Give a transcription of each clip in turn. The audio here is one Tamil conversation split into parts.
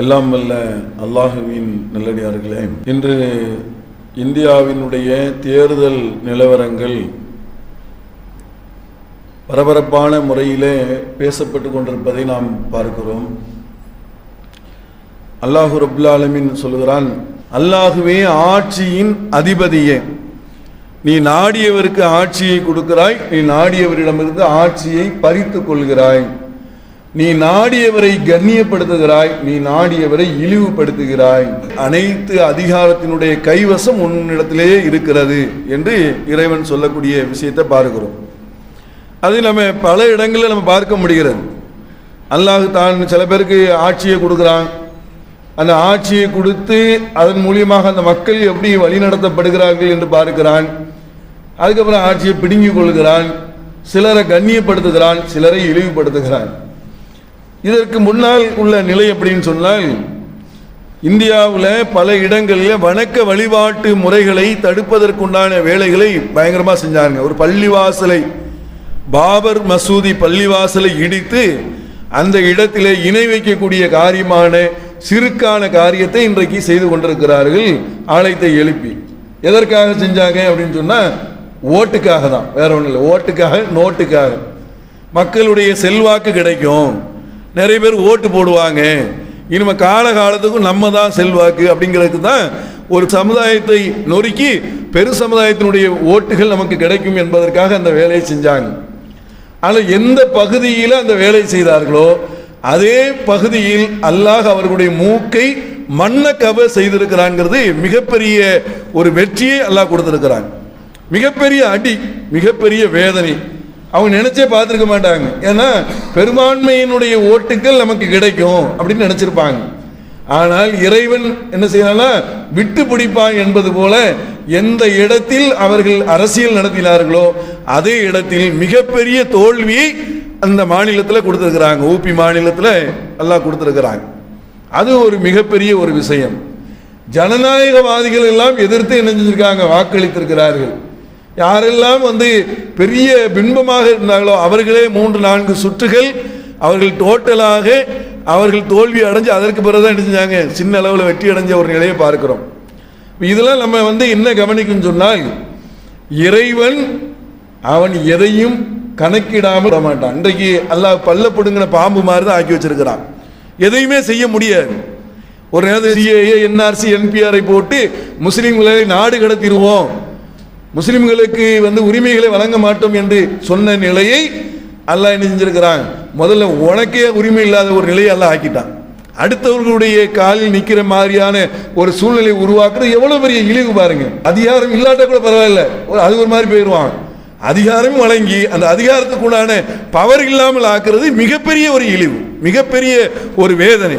எல்லாம் வல்ல அல்லாஹுவின் நல்லடியார்களே இன்று இந்தியாவினுடைய தேர்தல் நிலவரங்கள் பரபரப்பான முறையிலே பேசப்பட்டு கொண்டிருப்பதை நாம் பார்க்கிறோம். அல்லாஹு ரபுல் சொல்கிறான் அல்லாஹுவே ஆட்சியின் அதிபதியே. நீ நாடியவருக்கு ஆட்சியை கொடுக்கிறாய் நீ நாடியவரிடமிருந்து ஆட்சியை பறித்துக் கொள்கிறாய். நீ நாடியவரை கண்ணியப்படுத்துகிறாய் நீ நாடியவரை இழிவுபடுத்துகிறாய். அனைத்து அதிகாரத்தினுடைய கைவசம் உன்னிடத்திலேயே இருக்கிறது என்று இறைவன் சொல்லக்கூடிய விஷயத்தை பார்க்கிறோம். அது நம்ம பல இடங்களில் நம்ம பார்க்க முடிகிறது. அல்லாஹ் தான் சில பேருக்கு ஆட்சியை கொடுக்குறான். அந்த ஆட்சியை கொடுத்து அதன் மூலியமாக அந்த மக்கள் எப்படி வழிநடத்தப்படுகிறார்கள் என்று பார்க்கிறான். அதுக்கப்புறம் ஆட்சியை பிடுங்கிக் கொள்கிறான். சிலரை கண்ணியப்படுத்துகிறான் சிலரை இழிவுபடுத்துகிறான். இதற்கு முன்னால் உள்ள நிலை அப்படின்னு சொன்னால் இந்தியாவில் பல இடங்களில் வணக்க வழிபாட்டு முறைகளை தடுப்பதற்குண்டான வேலைகளை பயங்கரமாக செஞ்சாங்க. ஒரு பள்ளிவாசலை பாபர் மசூதி பள்ளிவாசலை இடித்து அந்த இடத்திலே இணை வைக்கக்கூடிய காரியமான சிறுக்கான காரியத்தை இன்றைக்கு செய்து கொண்டிருக்கிறார்கள் ஆலயத்தை எழுப்பி. எதற்காக செஞ்சாங்க அப்படின்னு சொன்னால் ஓட்டுக்காக தான். வேற ஒன்றும் இல்லை ஓட்டுக்காக நோட்டுக்காக. மக்களுடைய செல்வாக்கு கிடைக்கும். நிறைய பேர் ஓட்டு போடுவாங்க. இனிமே காலகாலத்துக்கும் நம்ம தான் செல்வாக்கு அப்படிங்கிறதுக்கு தான் ஒரு சமுதாயத்தை நொறுக்கி பெரு சமுதாயத்தினுடைய ஓட்டுகள் நமக்கு கிடைக்கும் என்பதற்காக அந்த வேலையை செஞ்சாங்க. ஆனால் எந்த பகுதியில் அந்த வேலை செய்தார்களோ அதே பகுதியில் அல்லாஹ் அவர்களுடைய மூக்கை மண்ணக்கவ செய்திருக்கிறாங்கிறது மிகப்பெரிய ஒரு வெற்றியை அல்லாஹ் கொடுத்திருக்கிறாங்க மிகப்பெரிய அடி மிகப்பெரிய வேதனை. அவங்க நினைச்சே பார்த்துருக்க மாட்டாங்க. ஏன்னா பெரும்பான்மையினுடைய ஓட்டுகள் நமக்கு கிடைக்கும் அப்படின்னு நினைச்சிருப்பாங்க. ஆனால் இறைவன் என்ன செய்யறான்னா விட்டு பிடிப்பான் என்பது போல எந்த இடத்தில் அவர்கள் அரசியல் நடத்தினார்களோ அதே இடத்தில் மிகப்பெரிய தோல்வியை அந்த மாநிலத்தில் கொடுத்துருக்குறாங்க. ஊபி மாநிலத்தில் எல்லாம் கொடுத்துருக்குறாங்க. அது ஒரு மிகப்பெரிய ஒரு விஷயம். ஜனநாயகவாதிகள் எல்லாம் எதிர்த்து என்ன செஞ்சிருக்காங்க? வாக்களித்திருக்கிறார்கள். யாரெல்லாம் வந்து பெரிய பின்பமாக இருந்தாங்களோ அவர்களே மூன்று நான்கு சுற்றுகள் அவர்கள் டோட்டலாக அவர்கள் தோல்வி அடைஞ்சு அதற்கு பிறகுதான் என்ன செஞ்சாங்க? சின்ன அளவில் வெற்றி அடைஞ்ச ஒரு நிலையை பார்க்கிறோம். இதெல்லாம் நம்ம வந்து என்ன கவனிக்கும் சொன்னால் இறைவன் அவன் எதையும் கணக்கிடாமல் விட மாட்டான். இன்றைக்கு அல்லாஹ் பல்ல பிடுங்கின பாம்பு மாதிரி தான் ஆக்கி வச்சிருக்கிறான். எதையுமே செய்ய முடியாது. ஒரு நேரத்தில் சிஏஏ என்ஆர்சி என்பிஆரை போட்டு முஸ்லீம்களை நாடு கடத்திடுவோம். முஸ்லிம்களுக்கு வந்து உரிமைகளை வழங்க மாட்டோம் என்று சொன்ன நிலையை அல்லாஹ் என்ன செஞ்சிருக்கிறான்? முதல்ல உனக்கே உரிமை இல்லாத ஒரு நிலையை அல்லாஹ் ஆக்கிட்டான். அடுத்தவர்களுடைய காலில் நிற்கிற மாதிரியான ஒரு சூழ்நிலை உருவாக்குறது எவ்வளவு பெரிய இழிவு பாருங்க. அதிகாரம் இல்லாட்ட கூட பரவாயில்ல. ஒரு- அது ஒரு மாதிரி போயிடுவான் அதிகாரம் வழங்கி அந்த அதிகாரத்துக்கு உண்டான பவர் இல்லாமல் ஆக்குறது மிகப்பெரிய ஒரு இழிவு மிகப்பெரிய ஒரு வேதனை.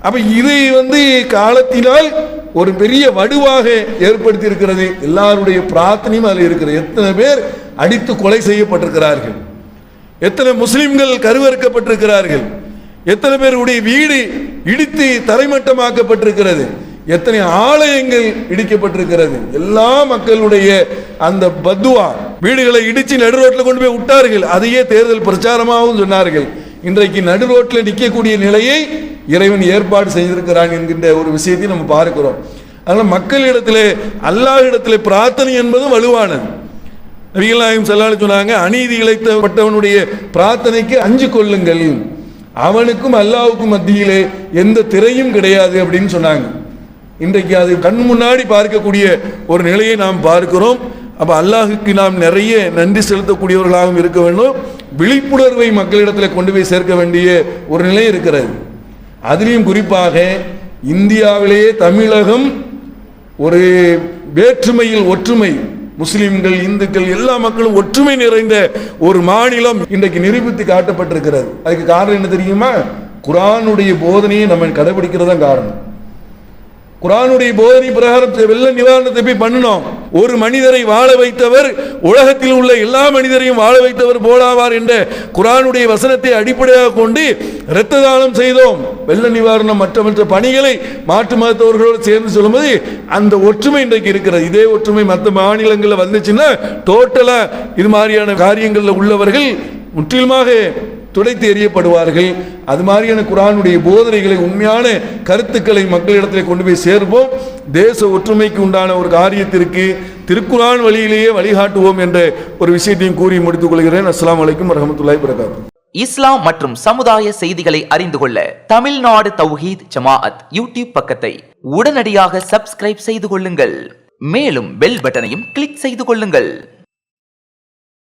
அப்ப இதை வந்து காலத்தினால் ஒரு பெரிய வடுவாக ஏற்படுத்தி இருக்கிறது எல்லாருடைய பிரார்த்தனையும் அதில் இருக்கிறது. எத்தனை பேர் அடித்து கொலை செய்யப்பட்டிருக்கிறார்கள். எத்தனை முஸ்லிம்கள் கருவறுக்கப்பட்டிருக்கிறார்கள். எத்தனை பேருடைய வீடு இடித்து தரைமட்டமாக்கப்பட்டிருக்கிறது. எத்தனை ஆலயங்கள் இடிக்கப்பட்டிருக்கிறது. எல்லா மக்களுடைய அந்த பத்துவா வீடுகளை இடிச்சு நடு ரோட்டில் கொண்டு போய் விட்டார்கள். அதையே தேர்தல் பிரச்சாரமாகவும் சொன்னார்கள். இன்றைக்கு நடு ரோட்டில் நிற்கக்கூடிய நிலையை இறைவன் ஏற்பாடு செய்திருக்கிறான் என்கின்ற ஒரு விஷயத்தை நம்ம பார்க்கிறோம். அதனால் மக்களிடத்திலே அல்லாஹ்விடத்திலே பிரார்த்தனை என்பதும் வலுவானது. நபிகள் செல்லாலு சொன்னாங்க அநீதி இழைத்தப்பட்டவனுடைய பிரார்த்தனைக்கு அஞ்சு கொள்ளுங்கள். அவனுக்கும் அல்லாவுக்கும் மத்தியிலே எந்த திரையும் கிடையாது அப்படின்னு சொன்னாங்க. இன்றைக்கு அது கண் முன்னாடி பார்க்கக்கூடிய ஒரு நிலையை நாம் பார்க்கிறோம். அப்போ அல்லாஹுக்கு நாம் நிறைய நன்றி செலுத்தக்கூடியவர்களாகவும் இருக்க வேண்டும். விழிப்புணர்வை மக்களிடத்தில் கொண்டு போய் சேர்க்க வேண்டிய ஒரு நிலை இருக்கிறது. அதிலையும் குறிப்பாக இந்தியாவிலேயே தமிழகம் ஒரு வேற்றுமையில் ஒற்றுமை முஸ்லிம்கள் இந்துக்கள் எல்லா மக்களும் ஒற்றுமை நிறைந்த ஒரு மாநிலம் இன்றைக்கு நிரூபித்து காட்டப்பட்டிருக்கிறது. அதுக்கு காரணம் என்ன தெரியுமா? குரானுடைய போதனையை நம்ம கடைபிடிக்கிறது தான் காரணம். குரானுடைய போதனை பிரகாரம் வெள்ள நிவாரணத்தை போய் பண்ணணும் ஒரு மனிதரை வாழ வைத்தவர் உலகத்தில் உள்ள எல்லா மனிதரையும் வாழ வைத்தவர் போலாவார் என்ற குரானுடைய வசனத்தை அடிப்படையாக கொண்டு இரத்த தானம் செய்தோம். வெள்ள நிவாரணம் மற்ற மற்ற பணிகளை மாற்று மதத்தவர்களோடு சேர்ந்து சொல்லும்போது அந்த ஒற்றுமை இன்றைக்கு இருக்கிறது. இதே ஒற்றுமை மற்ற மாநிலங்களில் வந்துச்சுன்னா டோட்டலாக இது மாதிரியான காரியங்களில் உள்ளவர்கள் முற்றிலுமாக துடைத்து எறியப்படுவார்கள் அது மாதிரியான குரானுடைய போதனைகளை உண்மையான கருத்துக்களை மக்களிடத்தில் கொண்டு போய் சேர்ப்போம். தேச ஒற்றுமைக்கு உண்டான ஒரு காரியத்திற்கு திருக்குரான் வழியிலேயே வழிகாட்டுவோம் என்ற ஒரு விஷயத்தையும் கூறி முடித்துக் கொள்கிறேன். அஸ்லாம் அலைக்கும் வரஹ்மத்துல்லாஹி வரகாத்து இஸ்லாம் மற்றும் சமுதாய செய்திகளை அறிந்து கொள்ள தமிழ்நாடு தௌஹீத் ஜமாஅத் யூடியூப் பக்கத்தை உடனடியாக சப்ஸ்கிரைப் செய்து கொள்ளுங்கள். மேலும் பெல் பட்டனையும் கிளிக் செய்து கொள்ளுங்கள்.